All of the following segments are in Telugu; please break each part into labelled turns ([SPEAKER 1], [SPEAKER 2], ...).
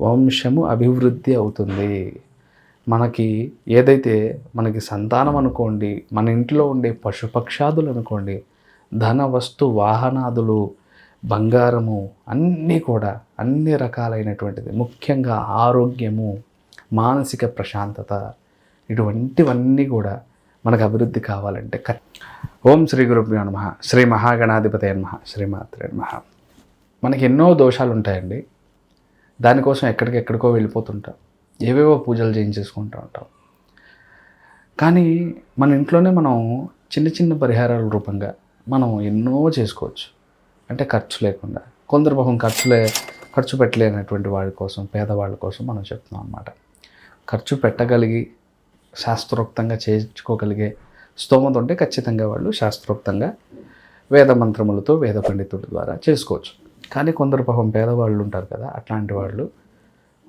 [SPEAKER 1] వంశము అభివృద్ధి అవుతుంది. మనకి ఏదైతే మనకి సంతానం అనుకోండి మన ఇంట్లో ఉండే పశుపక్షాదులు అనుకోండి ధన వస్తు వాహనాదులు బంగారము అన్నీ కూడా అన్ని రకాలైనటువంటిది. ముఖ్యంగా ఆరోగ్యము మానసిక ప్రశాంతత ఇటువంటివన్నీ కూడా మనకు అభివృద్ధి కావాలంటే ఖ- ఓం శ్రీ గురుభ్యో నమ. శ్రీ మహాగణాధిపతి నమ. శ్రీమాత్రే నమ. మనకి ఎన్నో దోషాలు ఉంటాయండి దానికోసం ఎక్కడికెక్కడికో వెళ్ళిపోతుంటాం. ఏవేవో పూజలు చేయించేసుకుంటూ ఉంటాం. కానీ మన ఇంట్లోనే మనం చిన్న చిన్న పరిహారాల రూపంగా మనం ఎన్నో చేసుకోవచ్చు. అంటే ఖర్చు లేకుండా. కొందరు పాపం ఖర్చులే ఖర్చు పెట్టలేనటువంటి వాడి కోసం పేదవాళ్ళ కోసం మనం చెప్తున్నాం అన్నమాట. ఖర్చు పెట్టగలిగి శాస్త్రోక్తంగా చేయించుకోగలిగే స్తోమత ఉంటే ఖచ్చితంగా వాళ్ళు శాస్త్రోక్తంగా వేద మంత్రములతో వేద పండితుడి ద్వారా చేసుకోవచ్చు. కానీ కొందరు పాపం పేదవాళ్ళు ఉంటారు కదా అట్లాంటి వాళ్ళు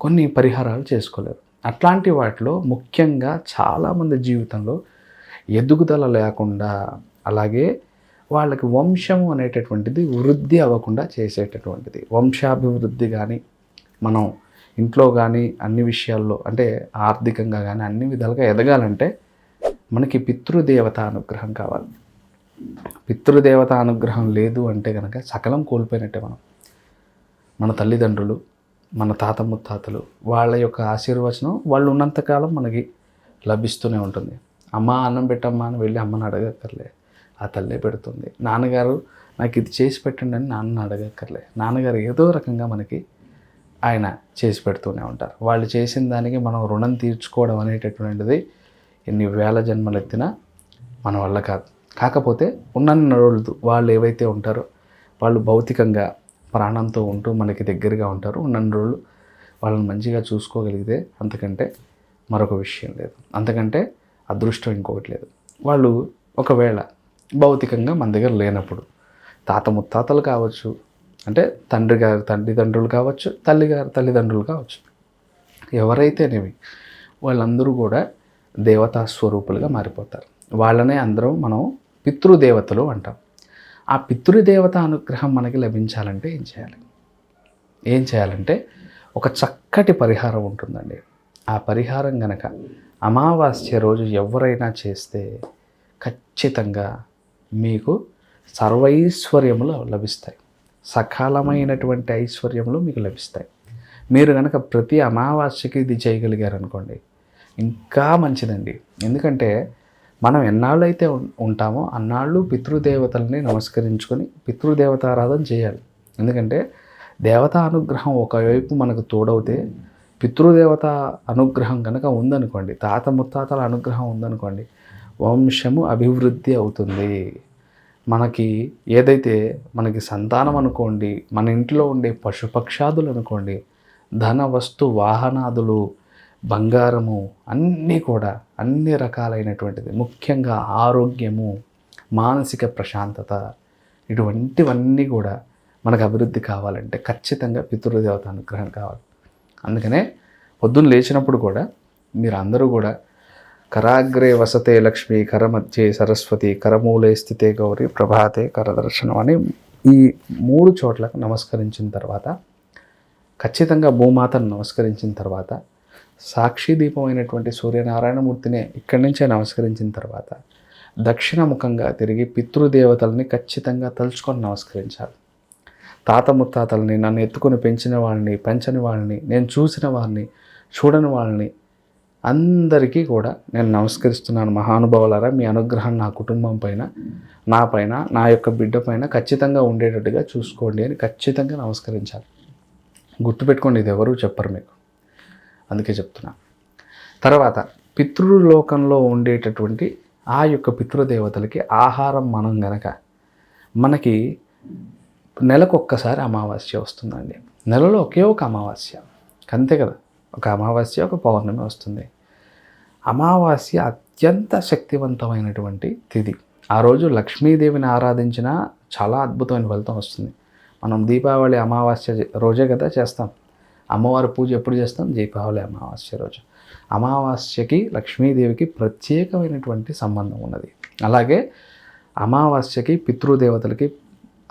[SPEAKER 1] కొన్ని పరిహారాలు చేసుకోలేరు. అట్లాంటి వాటిలో ముఖ్యంగా చాలామంది జీవితంలో ఎదుగుదల లేకుండా అలాగే వాళ్ళకి వంశం అనేటటువంటిది వృద్ధి అవ్వకుండా చేసేటటువంటిది. వంశాభివృద్ధి కానీ మనం ఇంట్లో కానీ అన్ని విషయాల్లో అంటే ఆర్థికంగా కానీ అన్ని విధాలుగా ఎదగాలంటే మనకి పితృదేవత అనుగ్రహం కావాలి. పితృదేవత అనుగ్రహం లేదు అంటే కనుక సకలం కోల్పోయినట్టే మనం. మన తల్లిదండ్రులు మన తాత ముత్తాతలు వాళ్ళ యొక్క ఆశీర్వచనం వాళ్ళు ఉన్నంతకాలం మనకి లభిస్తూనే ఉంటుంది. అమ్మ అన్నం పెట్టమ్మా అని వెళ్ళి అమ్మని అడగక్కర్లే. ఆ తల్లే పెడుతుంది. నాన్నగారు నాకు ఇది చేసి పెట్టండి అని నాన్న అడగక్కర్లే. నాన్నగారు ఏదో రకంగా మనకి ఆయన చేసి పెడుతూనే ఉంటారు. వాళ్ళు చేసిన దానికి మనం రుణం తీర్చుకోవడం అనేటటువంటిది ఎన్ని వేల జన్మలు ఎత్తినా మన వల్ల కాదు. కాకపోతే ఉన్న రోజులు వాళ్ళు ఏవైతే ఉంటారో వాళ్ళు భౌతికంగా ప్రాణంతో ఉంటూ మనకి దగ్గరగా ఉంటారు. నన్ను రోజులు వాళ్ళని మంచిగా చూసుకోగలిగితే అంతకంటే మరొక విషయం లేదు. అంతకంటే అదృష్టం ఇంకొకటి లేదు. వాళ్ళు ఒకవేళ భౌతికంగా మన దగ్గర లేనప్పుడు తాత ముత్తాతలు కావచ్చు అంటే తండ్రి గారి తల్లిదండ్రులు కావచ్చు తల్లి గారి తల్లిదండ్రులు కావచ్చు ఎవరైతేనేవి వాళ్ళందరూ కూడా దేవతా స్వరూపులుగా మారిపోతారు. వాళ్ళనే అందరం మనం పితృదేవతలు అంటాం. ఆ పితృదేవత అనుగ్రహం మనకి లభించాలంటే ఏం చేయాలి? ఏం చేయాలంటే ఒక చక్కటి పరిహారం ఉంటుందండి. ఆ పరిహారం గనక అమావాస్య రోజు ఎవరైనా చేస్తే ఖచ్చితంగా మీకు సర్వైశ్వర్యములు లభిస్తాయి. సకాలమైనటువంటి ఐశ్వర్యములు మీకు లభిస్తాయి. మీరు కనుక ప్రతి అమావాస్యకి ఇది చేయగలిగారు అనుకోండి ఇంకా మంచిదండి. ఎందుకంటే మనం ఎన్నాళ్ళు అయితే ఉంటామో అన్నాళ్ళు పితృదేవతల్ని నమస్కరించుకొని పితృదేవతారాధన చేయాలి. ఎందుకంటే దేవతా అనుగ్రహం ఒకవైపు మనకు తోడవుతే పితృదేవత అనుగ్రహం కనుక ఉందనుకోండి తాత ముత్తాతల అనుగ్రహం ఉందనుకోండి వంశము అభివృద్ధి అవుతుంది. మనకి ఏదైతే మనకి సంతానం అనుకోండి మన ఇంట్లో ఉండే పశుపక్షాదులు అనుకోండి ధన వస్తు వాహనాదులు బంగారము అన్నీ కూడా అన్ని రకాలైనటువంటిది. ముఖ్యంగా ఆరోగ్యము మానసిక ప్రశాంతత ఇటువంటివన్నీ కూడా మనకు అభివృద్ధి కావాలంటే ఖచ్చితంగా పితృదేవత అనుగ్రహం కావాలి. అందుకనే పొద్దున్న లేచినప్పుడు కూడా మీరు అందరూ కూడా కరాగ్రే వసతే లక్ష్మి కరమధ్యే సరస్వతి కరమూలే స్థితే గౌరి ప్రభాతే కరదర్శనం అని ఈ మూడు చోట్లకు నమస్కరించిన తర్వాత ఖచ్చితంగా భూమాతను నమస్కరించిన తర్వాత సాక్షి దీపమైనటువంటి సూర్యనారాయణమూర్తినే ఇక్కడి నుంచే నమస్కరించిన తర్వాత దక్షిణముఖంగా తిరిగి పితృదేవతల్ని ఖచ్చితంగా తలుచుకొని నమస్కరించాలి. తాత ముత్తాతల్ని నన్ను ఎత్తుకొని పెంచిన వాళ్ళని పెంచని వాళ్ళని నేను చూసిన వారిని చూడని వాళ్ళని అందరికీ కూడా నేను నమస్కరిస్తున్నాను. మహానుభావులారా మీ అనుగ్రహం నా కుటుంబం పైన నా పైన నా యొక్క బిడ్డ పైన ఖచ్చితంగా ఉండేటట్టుగా చూసుకోండి అని ఖచ్చితంగా నమస్కరించాలి. గుర్తుపెట్టుకోండి ఇది ఎవరు చెప్పరు మీకు. అందుకే చెప్తున్నా. తర్వాత పితృలోకంలో ఉండేటటువంటి ఆ యొక్క పితృదేవతలకి ఆహారం మనం గనక మనకి నెలకు ఒక్కసారి అమావాస్య వస్తుందండి. నెలలో ఒకే ఒక అమావాస్య. అంతే కదా. ఒక అమావాస్య ఒక పౌర్ణమి వస్తుంది. అమావాస్య అత్యంత శక్తివంతమైనటువంటి తిథి. ఆ రోజు లక్ష్మీదేవిని ఆరాధించిన చాలా అద్భుతమైన ఫలితం వస్తుంది. మనం దీపావళి అమావాస్య రోజే కదా చేస్తాం. అమ్మవారి పూజ ఎప్పుడు చేస్తాం? దీపావళి అమావాస్య రోజు. అమావాస్యకి లక్ష్మీదేవికి ప్రత్యేకమైనటువంటి సంబంధం ఉన్నది. అలాగే అమావాస్యకి పితృదేవతలకి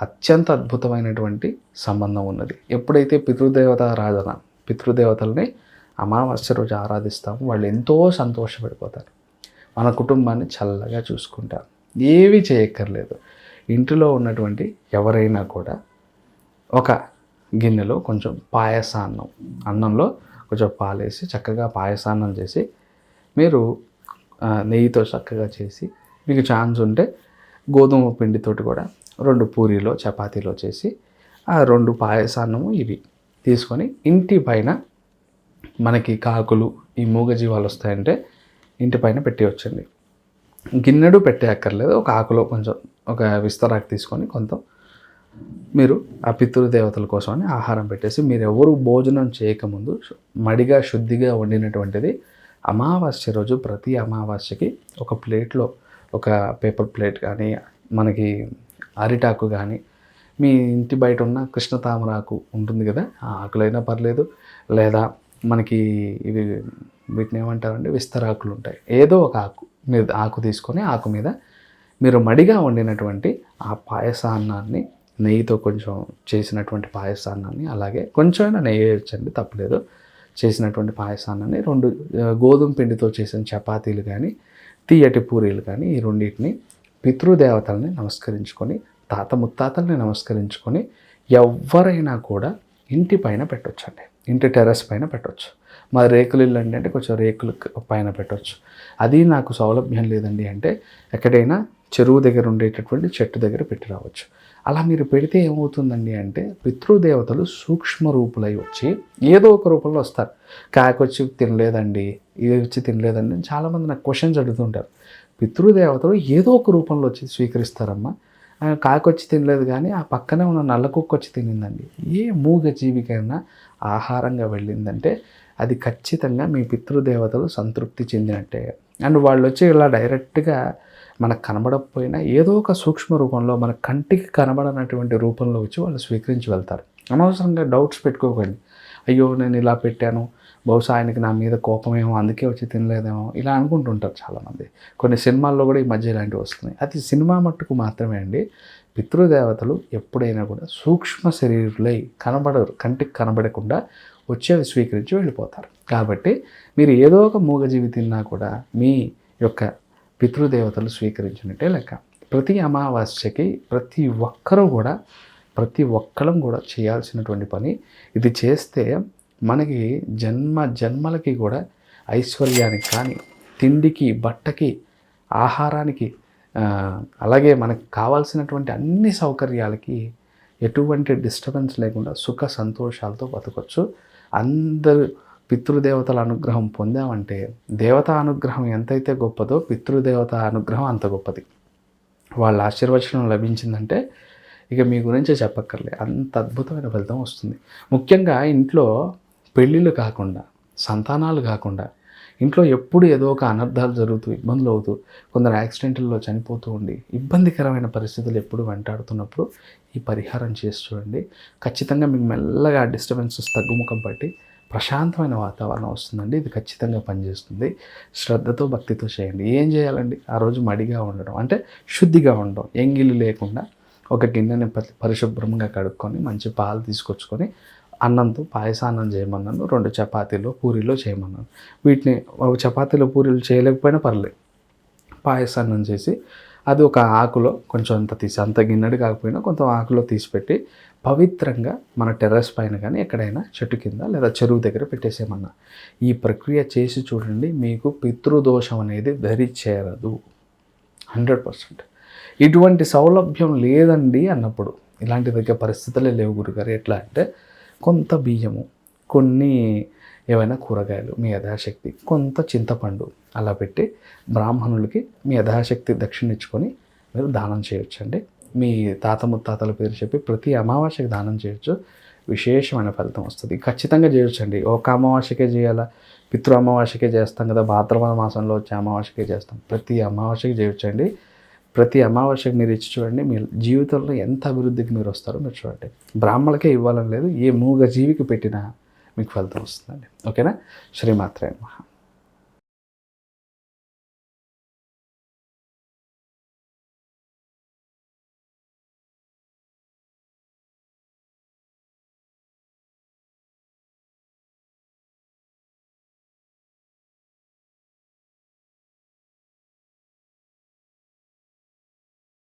[SPEAKER 1] అత్యంత అద్భుతమైనటువంటి సంబంధం ఉన్నది. ఎప్పుడైతే పితృదేవత ఆరాధన పితృదేవతల్ని అమావాస్య రోజు ఆరాధిస్తాము వాళ్ళు ఎంతో సంతోషపడిపోతారు. మన కుటుంబాన్ని చల్లగా చూసుకుంటారు. ఏవి చేయక్కర్లేదు. ఇంటిలో ఉన్నటువంటి ఎవరైనా కూడా ఒక గిన్నెలో కొంచెం పాయసాన్నం. అన్నంలో కొంచెం పాలేసి చక్కగా పాయసాన్నం చేసి మీరు నెయ్యితో చక్కగా చేసి మీకు ఛాన్స్ ఉంటే గోధుమ పిండితోటి కూడా రెండు పూరీలో చపాతీలో చేసి ఆ రెండు పాయసాన్నము ఇవి తీసుకొని ఇంటి పైన మనకి కాకులు ఈ మూగజీవాలు వస్తాయంటే ఇంటి పైన పెట్టి వచ్చండి గిన్నెడు పెట్టే అక్కర్లేదు. ఒక ఆకులో కొంచెం ఒక విస్తరాకు తీసుకొని కొంత మీరు ఆ పితృదేవతల కోసం అని ఆహారం పెట్టేసి మీరు ఎవరు భోజనం చేయకముందు మడిగా శుద్ధిగా వండినటువంటిది అమావాస్య రోజు ప్రతి అమావాస్యకి ఒక ప్లేట్లో ఒక పేపర్ ప్లేట్ కానీ మనకి అరిటాకు కానీ మీ ఇంటి బయట ఉన్న కృష్ణ తామరాకు ఉంటుంది కదా ఆ ఆకులైనా పర్లేదు. లేదా మనకి ఇవి వీటిని ఏమంటారంటే విస్తరాకులు ఉంటాయి. ఏదో ఒక ఆకు మీరు ఆకు తీసుకొని ఆకు మీద మీరు మడిగా వండినటువంటి ఆ పాయసాన్నాన్ని నెయ్యితో కొంచెం చేసినటువంటి పాయసాన్నాన్ని అలాగే కొంచెమైనా నెయ్యి వేయచ్చండి తప్పలేదు. చేసినటువంటి పాయసాన్నాన్ని రెండు గోధుమ పిండితో చేసిన చపాతీలు కానీ తీయటి పూరీలు కానీ ఈ రెండింటిని పితృదేవతల్ని నమస్కరించుకొని తాత ముత్తాతల్ని నమస్కరించుకొని ఎవరైనా కూడా ఇంటి పైన పెట్టొచ్చండి. ఇంటి టెర్రస్ పైన పెట్టొచ్చు. మా రేకులు ఇల్లు అంటే అంటే కొంచెం రేకులు పైన పెట్టవచ్చు అది నాకు సౌలభ్యం లేదండి అంటే ఎక్కడైనా చెరువు దగ్గర ఉండేటటువంటి చెట్టు దగ్గర పెట్టి రావచ్చు. అలా మీరు పెడితే ఏమవుతుందండి అంటే పితృదేవతలు సూక్ష్మ రూపులై వచ్చి ఏదో ఒక రూపంలో వస్తారు. కాకొచ్చి తినలేదండి ఇది వచ్చి తినలేదండి చాలామంది నాకు క్వశ్చన్స్ అడుగుతుంటారు. పితృదేవతలు ఏదో ఒక రూపంలో వచ్చి స్వీకరిస్తారమ్మా. కాకొచ్చి తినలేదు కానీ ఆ పక్కనే ఉన్న నల్ల కుక్క వచ్చి తినిందండి. ఏ మూగ జీవికైనా ఆహారంగా వెళ్ళిందంటే అది ఖచ్చితంగా మీ పితృదేవతలు సంతృప్తి చెందినట్టే. అండ్ వాళ్ళు వచ్చి ఇలా డైరెక్ట్గా మనకు కనబడకపోయినా ఏదో ఒక సూక్ష్మ రూపంలో మన కంటికి కనబడనటువంటి రూపంలో వచ్చి వాళ్ళు స్వీకరించి వెళ్తారు. అనవసరంగా డౌట్స్ పెట్టుకోకండి. అయ్యో నేను ఇలా పెట్టాను. బహుశా ఆయనకి నా మీద కోపమేమో అందుకే వచ్చి తినలేదేమో ఇలా అనుకుంటుంటారు చాలామంది. కొన్ని సినిమాల్లో కూడా ఈ మధ్య ఇలాంటివి వస్తున్నాయి. అది సినిమా మట్టుకు మాత్రమే అండి. పితృదేవతలు ఎప్పుడైనా కూడా సూక్ష్మ శరీరులై కనబడరు కంటికి కనబడకుండా వచ్చేవి స్వీకరించి వెళ్ళిపోతారు. కాబట్టి మీరు ఏదో ఒక మూగజీవి తిన్నా కూడా మీ యొక్క పితృదేవతలు స్వీకరించినట్టే లెక్క. ప్రతి అమావాస్యకి ప్రతి ఒక్కరూ కూడా ప్రతి ఒక్కరం కూడా చేయాల్సినటువంటి పని ఇది చేస్తే మనకి జన్మ జన్మలకి కూడా ఐశ్వర్యానికి కానీ తిండికి బట్టకి ఆహారానికి అలాగే మనకు కావాల్సినటువంటి అన్ని సౌకర్యాలకి ఎటువంటి డిస్టర్బెన్స్ లేకుండా సుఖ సంతోషాలతో బతకొచ్చు. అందరూ పితృదేవతల అనుగ్రహం పొందామంటే దేవతా అనుగ్రహం ఎంతైతే గొప్పదో పితృదేవత అనుగ్రహం అంత గొప్పది. వాళ్ళ ఆశీర్వచనం లభించిందంటే ఇక మీ గురించి చెప్పక్కర్లే. అంత అద్భుతమైన ఫలితం వస్తుంది. ముఖ్యంగా ఇంట్లో పెళ్ళిళ్ళు కాకుండా సంతానాలు కాకుండా ఇంట్లో ఎప్పుడు ఏదో ఒక అనర్థాలు జరుగుతూ ఇబ్బందులు అవుతూ కొందరు యాక్సిడెంట్లలో చనిపోతూ ఉండి ఇబ్బందికరమైన పరిస్థితులు ఎప్పుడు వెంటాడుతున్నప్పుడు ఈ పరిహారం చేసి చూడండి. ఖచ్చితంగా మీకు మెల్లగా డిస్టర్బెన్సెస్ తగ్గుముఖం పట్టి ప్రశాంతమైన వాతావరణం వస్తుందండి. ఇది ఖచ్చితంగా పనిచేస్తుంది. శ్రద్ధతో భక్తితో చేయండి. ఏం చేయాలండి? ఆ రోజు మడిగా ఉండడం. అంటే శుద్ధిగా ఉండడం. ఎంగిలి లేకుండా ఒక గిన్నెని పరిశుభ్రంగా కడుక్కొని మంచి పాలు తీసుకొచ్చుకొని అన్నంతో పాయసాన్నం చేయమన్నాను రెండు చపాతీలు పూరీలో చేయమన్నాను. వీటిని ఒక చపాతీలు పూరీలు చేయలేకపోయినా పర్లేదు. పాయసాన్నం చేసి అది ఒక ఆకులో కొంచెం అంత తీసి అంత గిన్నెడు కాకపోయినా కొంత ఆకులో తీసిపెట్టి పవిత్రంగా మన టెర్రస్ పైన కానీ ఎక్కడైనా చెట్టు కింద లేదా చెరువు దగ్గర పెట్టేసేమన్నా ఈ ప్రక్రియ చేసి చూడండి మీకు పితృదోషం అనేది దరి చేరదు. Hundred percent. ఇటువంటి సౌలభ్యం లేదండి అన్నప్పుడు. ఇలాంటి దగ్గర పరిస్థితులే లేవు గురుగారు. ఎట్లా అంటే కొంత బియ్యము కొన్ని ఏవైనా కూరగాయలు మీ యథాశక్తి కొంత చింతపండు అలా పెట్టి బ్రాహ్మణులకి మీ యథాశక్తి దక్షిణ ఇచ్చుకొని మీరు దానం చేయొచ్చండి. మీ తాత ముత్తాతల పేరు చెప్పి ప్రతి అమావాస్యకి దానం చేయొచ్చు. విశేషమైన ఫలితం వస్తుంది. ఖచ్చితంగా చేయొచ్చండి. ఒక అమావాస్యకే చేయాలా? పితృ అమావాస్యకే చేస్తాం కదా. భాద్రపద మాసంలో వచ్చే అమావాస్యకే చేస్తాం. ప్రతి అమావాస్యకి చేయొచ్చండి. ప్రతి అమావాస్యకు మీరు ఇచ్చి చూడండి మీ జీవితంలో ఎంత అభివృద్ధికి మీరు వస్తారో మీరు చూడండి. బ్రాహ్మణకే ఇవ్వాలని లేదు ఏ మూగ జీవికి పెట్టినా మీకు ఫలితం వస్తుందండి. ఓకేనా? శ్రీమాత్రే మహా